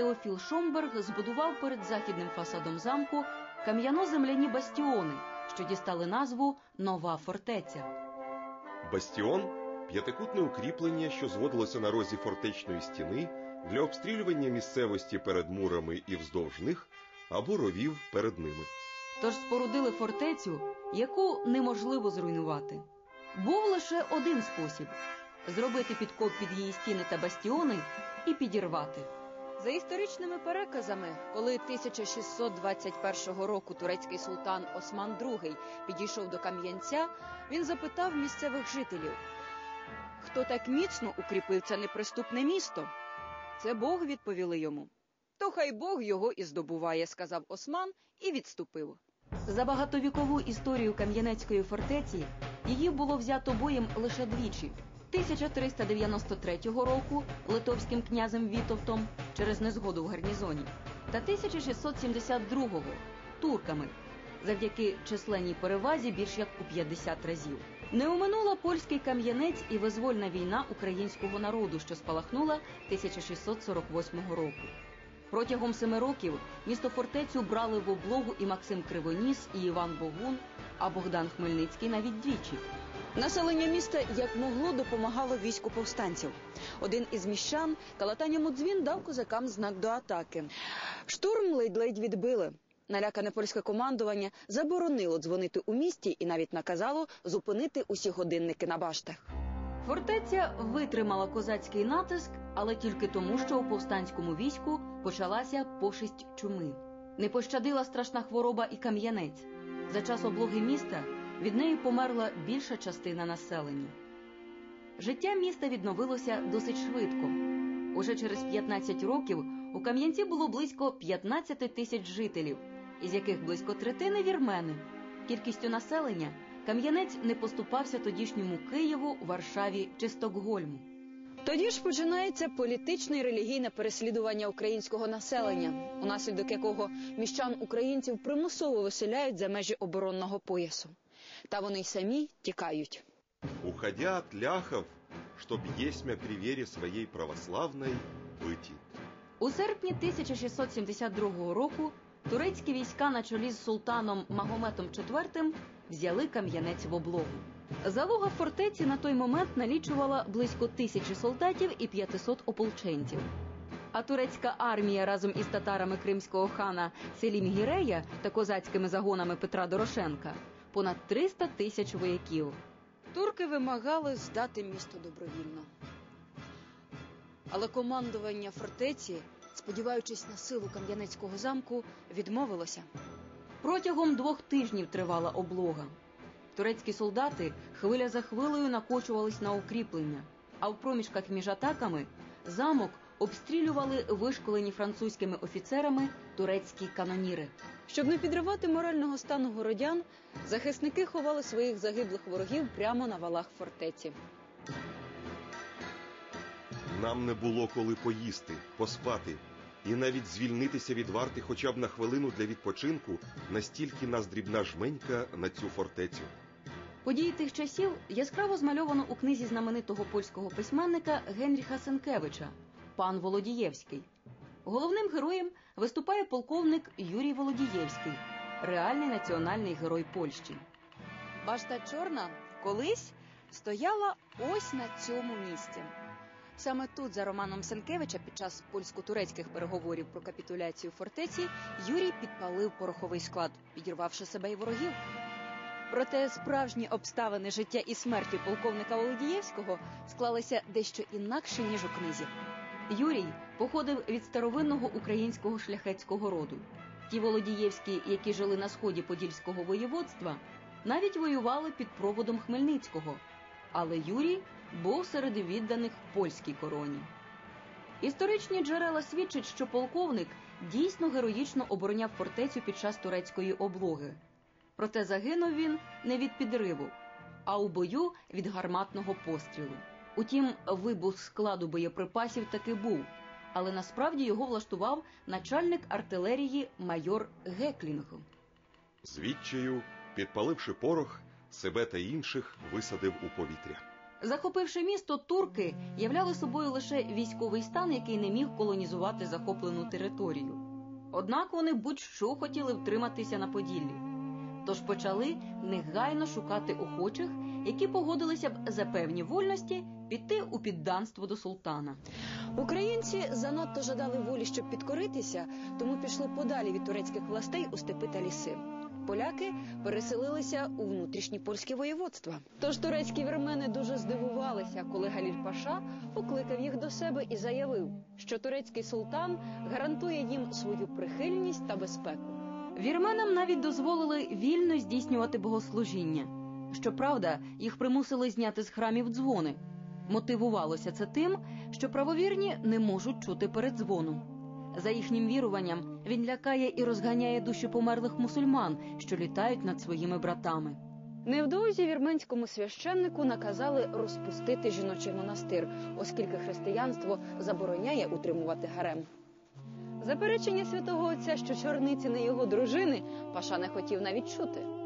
Теофіл Шомберг збудував перед західним фасадом замку кам'яно-земляні бастіони, що дістали назву Нова фортеця. Бастіон п'ятикутне укріплення, що зводилося на розі фортечної стіни для обстрілювання місцевості перед мурами і вздовж них або ровів перед ними. Тож спорудили фортецю, яку неможливо зруйнувати. Був лише один спосіб зробити підкоп під її стіни та бастіони і підірвати. За історичними переказами, коли 1621 року турецький султан Осман II підійшов до Кам'янця, він запитав місцевих жителів, хто так міцно укріпив це неприступне місто? Це Бог відповіли йому. То хай Бог його і здобуває, сказав Осман і відступив. За багатовікову історію Кам'янецької фортеці її було взято боєм лише двічі. 1393 року литовським князем Вітовтом через незгоду в гарнізоні, та 1672 турками завдяки численній перевазі більш як у 50 разів. Не оминула польський кам'янець і визвольна війна українського народу, що спалахнула 1648 року. Протягом семи років місто фортецю брали в облогу і Максим Кривоніс, і Іван Богун, а Богдан Хмельницький навіть двічі. Населення міста як могло допомагало війську повстанців. Один із міщан калатанням у дзвін дав козакам знак до атаки. Штурм ледь-ледь відбили. Налякане польське командування заборонило дзвонити у місті і навіть наказало зупинити усі годинники на баштах. Фортеця витримала козацький натиск, але тільки тому, що у повстанському війську почалася пошесть чуми. Не пощадила страшна хвороба і кам'янець. За час облоги міста від неї померла більша частина населення. Життя міста відновилося досить швидко. Уже через 15 років у Кам'янці було близько 15 тисяч жителів, із яких близько третини вірмени. Кількістю населення Кам'янець не поступався тодішньому Києву, Варшаві чи Стокгольму. Тоді ж починається політичне і релігійне переслідування українського населення, унаслідок якого міщан українців примусово виселяють за межі оборонного поясу. Та вони й самі тікають. Уходя от ляхов, чтоб есмя при вере своей православной быть. У серпні 1672 року турецькі війська на чолі з султаном Магометом IV взяли кам'янець в облогу. Залога фортеці на той момент налічувала близько тисячі солдатів і 500 ополченців. А турецька армія разом із татарами кримського хана Селім Гірея та козацькими загонами Петра Дорошенка понад 300 тисяч вояків. Турки вимагали здати місто добровільно. Але командування фортеці, сподіваючись на силу Кам'янецького замку, відмовилося. Протягом двох тижнів тривала облога. Турецькі солдати хвиля за хвилею накочувались на укріплення, а в проміжках між атаками замок обстрілювали вишколені французькими офіцерами турецькі каноніри. Щоб не підривати морального стану городян, захисники ховали своїх загиблих ворогів прямо на валах фортеці. Нам не було коли поїсти, поспати і навіть звільнитися від варти хоча б на хвилину для відпочинку, настільки нас дрібна жменька на цю фортецю. Події тих часів яскраво змальовано у книзі знаменитого польського письменника Генріха Сенкевича Пан Володієвський. Головним героєм виступає полковник Юрій Володієвський, реальний національний герой Польщі. Башта Чорна колись стояла ось на цьому місці. Саме тут, за Романом Сенкевича, під час польсько-турецьких переговорів про капітуляцію фортеці, Юрій підпалив пороховий склад, підірвавши себе і ворогів. Проте справжні обставини життя і смерті полковника Володієвського склалися дещо інакше, ніж у книзі. Юрій походив від старовинного українського шляхетського роду. Ті Володієвські, які жили на сході Подільського воєводства, навіть воювали під проводом Хмельницького. Але Юрій був серед відданих польській короні. Історичні джерела свідчать, що полковник дійсно героїчно обороняв фортецю під час турецької облоги. Проте загинув він не від підриву, а у бою від гарматного пострілу. Утім, вибух складу боєприпасів таки був, але насправді його влаштував начальник артилерії майор Геклінг. З відчаю, підпаливши порох, себе та інших висадив у повітря. Захопивши місто, турки являли собою лише військовий стан, який не міг колонізувати захоплену територію. Однак вони будь-що хотіли втриматися на Поділлі. Тож почали негайно шукати охочих, які погодилися б за певні вольності піти у підданство до султана. Українці занадто жадали волі, щоб підкоритися, тому пішли подалі від турецьких властей у степи та ліси. Поляки переселилися у внутрішні польські воєводства. Тож турецькі вірмени дуже здивувалися, коли Галіль Паша покликав їх до себе і заявив, що турецький султан гарантує їм свою прихильність та безпеку. Вірменам навіть дозволили вільно здійснювати богослужіння. Щоправда, їх примусили зняти з храмів дзвони. Мотивувалося це тим, що правовірні не можуть чути передзвону. За їхнім віруванням він лякає і розганяє душі померлих мусульман, що літають над своїми братами. Невдовзі вірменському священнику наказали розпустити жіночий монастир, оскільки християнство забороняє утримувати гарем. Заперечення святого отця, що чорниці не його дружини, Паша не хотів навіть чути.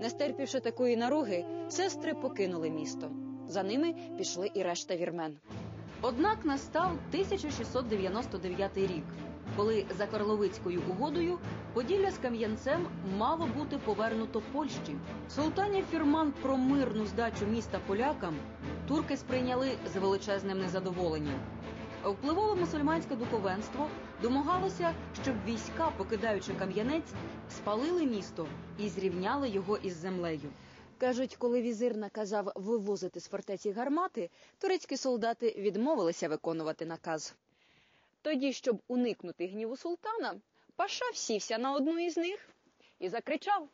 Не стерпівши такої наруги, сестри покинули місто. За ними пішли і решта вірмен. Однак настав 1699 рік, коли за Карловицькою угодою Поділля з Кам'янцем мало бути повернуто Польщі. Султанів фірман про мирну здачу міста полякам турки сприйняли з величезним незадоволенням. Впливове мусульманське духовенство домагалося, щоб війська, покидаючи Кам'янець, спалили місто і зрівняли його із землею. Кажуть, коли візир наказав вивозити з фортеці гармати, турецькі солдати відмовилися виконувати наказ. Тоді, щоб уникнути гніву султана, паша всівся на одну із них і закричав: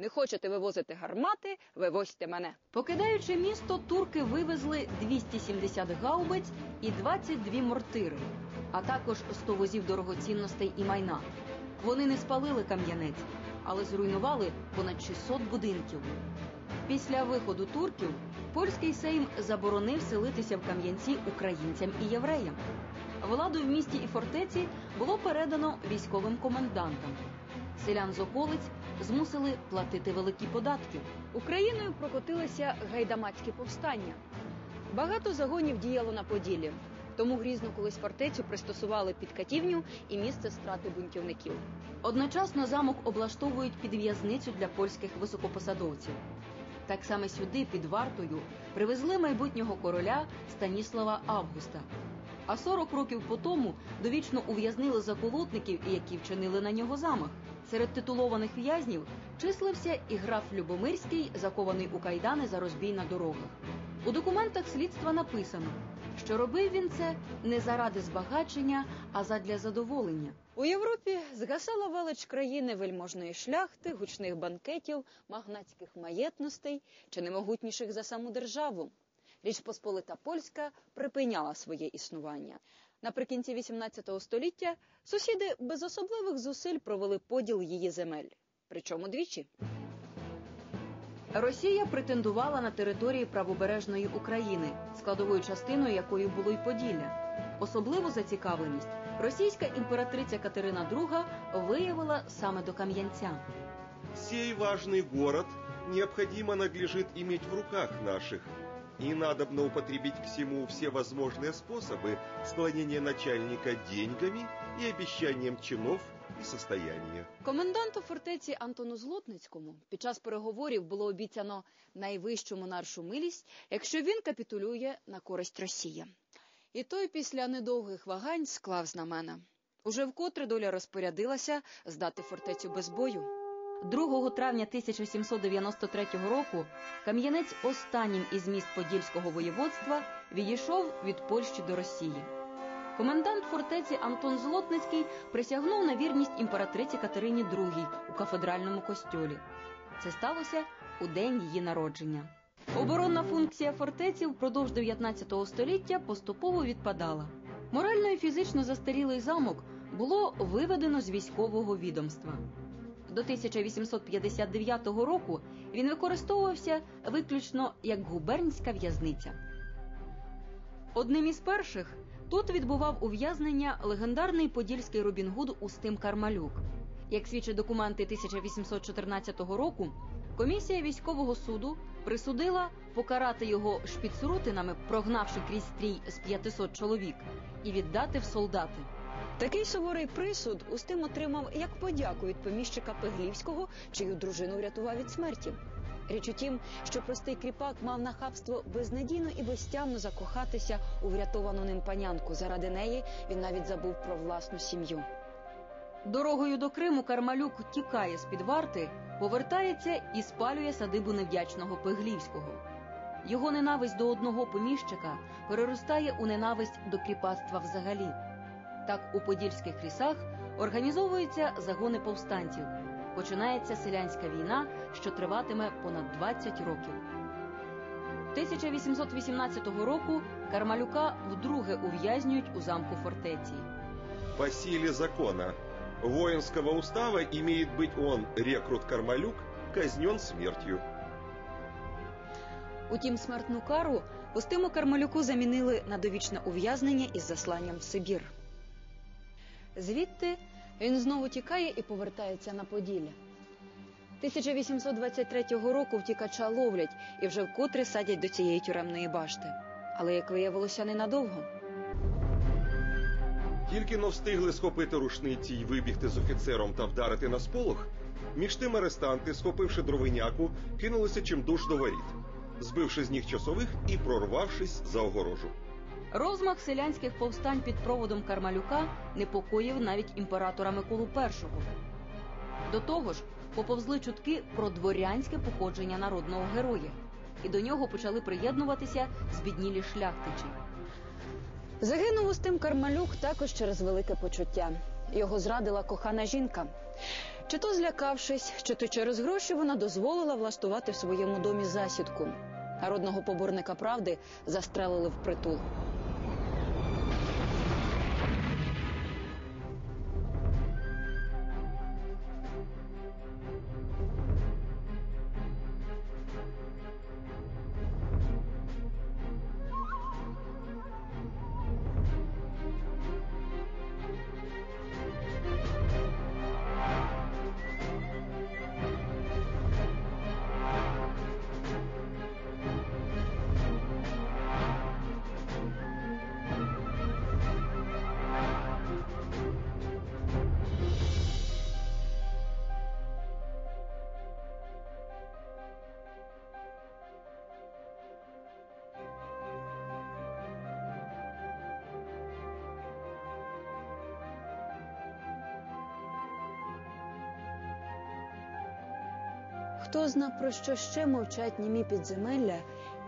Не хочете вивозити гармати, вивозьте мене. Покидаючи місто, турки вивезли 270 гаубиць і 22 мортири, а також 100 возів дорогоцінностей і майна. Вони не спалили кам'янець, але зруйнували понад 600 будинків. Після виходу турків польський сейм заборонив селитися в Кам'янці українцям і євреям. Владу в місті і фортеці було передано військовим комендантам. Селян з околиць змусили платити великі податки. Україною прокотилися гайдамацькі повстання. Багато загонів діяло на Поділлі, тому грізно колись фортецю пристосували під катівню і місце страти бунтівників. Одночасно замок облаштовують під в'язницю для польських високопосадовців. Так само сюди, під вартою, привезли майбутнього короля Станіслава Августа. А 40 років по тому довічно ув'язнили заколотників, які вчинили на нього замах. Серед титулованих в'язнів числився і граф Любомирський, закований у кайдани за розбій на дорогах. У документах слідства написано, що робив він це не заради збагачення, а задля задоволення. У Європі згасала велич країни вельможної шляхти, гучних банкетів, магнатських маєтностей чи немогутніших за саму державу. Річ Посполита Польська припиняла своє існування. Наприкінці XVIII століття сусіди без особливих зусиль провели поділ її земель, причому двічі. Росія претендувала на території правобережної України, складовою частиною якої було й Поділля. Особливу зацікавленість російська імператриця Катерина II виявила саме до Кам'янця. Сей важный город необходимо надлежит иметь в руках наших, и надобно употребить к всему все возможные способы склонения начальника деньгами и обещанием чинов и состояния. Коменданту фортеці Антону Злотницькому під час переговорів було обіцяно найвищу монаршу милість, якщо він капітулює на користь Росії. І той після недовгих вагань склав знамена. Уже вкотре доля розпорядилася здати фортецю без бою. 2 травня 1793 року Кам'янець останнім із міст Подільського воєводства відійшов від Польщі до Росії. Комендант фортеці Антон Злотницький присягнув на вірність імператриці Катерині II у кафедральному костьолі. Це сталося у день її народження. Оборонна функція фортеці впродовж 19 століття поступово відпадала. Морально і фізично застарілий замок було виведено з військового відомства. До 1859 року він використовувався виключно як губернська в'язниця. Одним із перших тут відбував ув'язнення легендарний подільський Робін Гуд Устим Кармалюк. Як свідчать документи 1814 року, комісія військового суду Присудила покарати його шпіцрутинами, прогнавши крізь стрій з 500 чоловік, і віддати в солдати. Такий суворий присуд Устим отримав як подяку від поміщика Пеглівського, чию дружину врятував від смерті. Річ у тім, що простий кріпак мав нахабство безнадійно і безтямно закохатися у врятовану ним панянку. Заради неї він навіть забув про власну сім'ю. Дорогою до Криму Кармалюк тікає з під варти, повертається і спалює садибу невдячного Пеглівського. Його ненависть до одного поміщика переростає у ненависть до кріпацтва взагалі. Так у подільських лісах організовуються загони повстанців. Починається селянська війна, що триватиме понад 20 років. 1818 року Кармалюка вдруге ув'язнюють у замку фортеці. По силе закона воинского устава имеет быть он, рекрут Кармалюк, казнен смертью. Утім, смертну кару Устиму Кармалюку замінили на довічне ув'язнення із засланням в Сибір. Звідти він знову тікає і повертається на Поділля. 1823 року втікача ловлять і вже вкотре садять до цієї тюремної башти. Але, як виявилося, ненадовго. Тільки но встигли схопити рушниці й вибігти з офіцером та вдарити на сполох. Між тим арестанти, схопивши дровиняку, кинулися чимдуж до воріт, збивши з ніг часових і прорвавшись за огорожу. Розмах селянських повстань під проводом Кармалюка непокоїв навіть імператора Миколу І. До того ж, поповзли чутки про дворянське походження народного героя, і до нього почали приєднуватися збіднілі шляхтичі. Загинув Устим Кармалюк також через велике почуття. Його зрадила кохана жінка. Чи то злякавшись, чи то через гроші вона дозволила влаштувати в своєму домі засідку. Народного поборника правди застрелили впритул. Хто зна, про що ще мовчать німі підземелля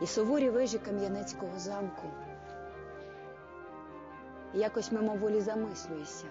і суворі вежі Кам'янецького замку? Якось мимоволі замислюєшся.